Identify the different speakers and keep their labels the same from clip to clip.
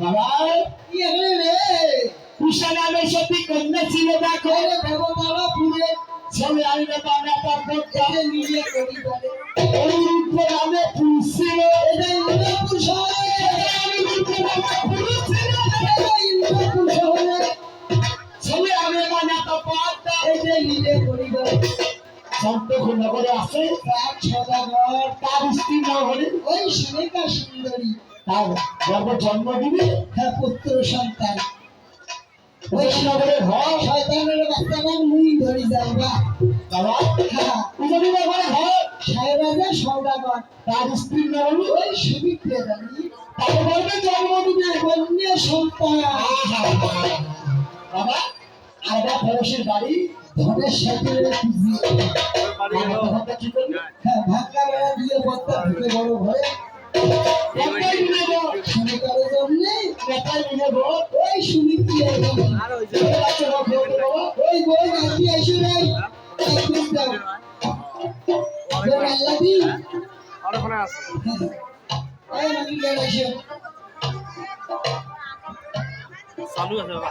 Speaker 1: বাবা
Speaker 2: কি হলো রে?
Speaker 1: কুশা নামে সত্যি কন্যা ছিল দেখো
Speaker 2: দেবতারা পুরে
Speaker 1: ছবি আনলে বানা তারপর
Speaker 2: একে নিজে করি বলে।
Speaker 1: ওই রূপে নামে পুরুষ ছিল
Speaker 2: এটা ইন্দ্রপুরুষ হলে, এটা ইন্দ্রপুরুষ হলে,
Speaker 1: ছবি আনলে বানা তারপর
Speaker 2: এটা নিজে করি বলে।
Speaker 1: সন্তোষ নগরে আসে
Speaker 2: এক সদাগর,
Speaker 1: তার স্ত্রী নগরে
Speaker 2: ওই সুলেখা সুন্দরী।
Speaker 1: তার গর্ভ জন্ম দিবে
Speaker 2: পুত্র সন্তান।
Speaker 1: ওই নগরে ঘর
Speaker 2: শয়তানের বাচ্চারা মুই ধরি যাওয়া
Speaker 1: বাবা?
Speaker 2: হ্যাঁ।
Speaker 1: উজনি নগরে ঘর?
Speaker 2: সাহেবাজা সৌদাগর।
Speaker 1: তার স্ত্রী নগরে
Speaker 2: ওই সুবিধে জানি
Speaker 1: তার গর্ভে জন্ম দিবে
Speaker 2: কন্যা সন্তান।
Speaker 1: বাবা আলাদা ফরসের বাড়ি?
Speaker 2: ধনের সাথে খুঁজি
Speaker 1: করবে
Speaker 2: হ্যাঁ। ভাগ্যা বেড়া দিয়ে নাকি এসে
Speaker 3: চালু আছে বাবা।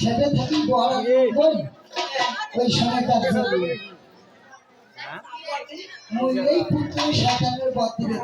Speaker 2: সেটা থাকি বড় বই ওই সময় কাজ এই পুত্র শয়তানের বদ দিবে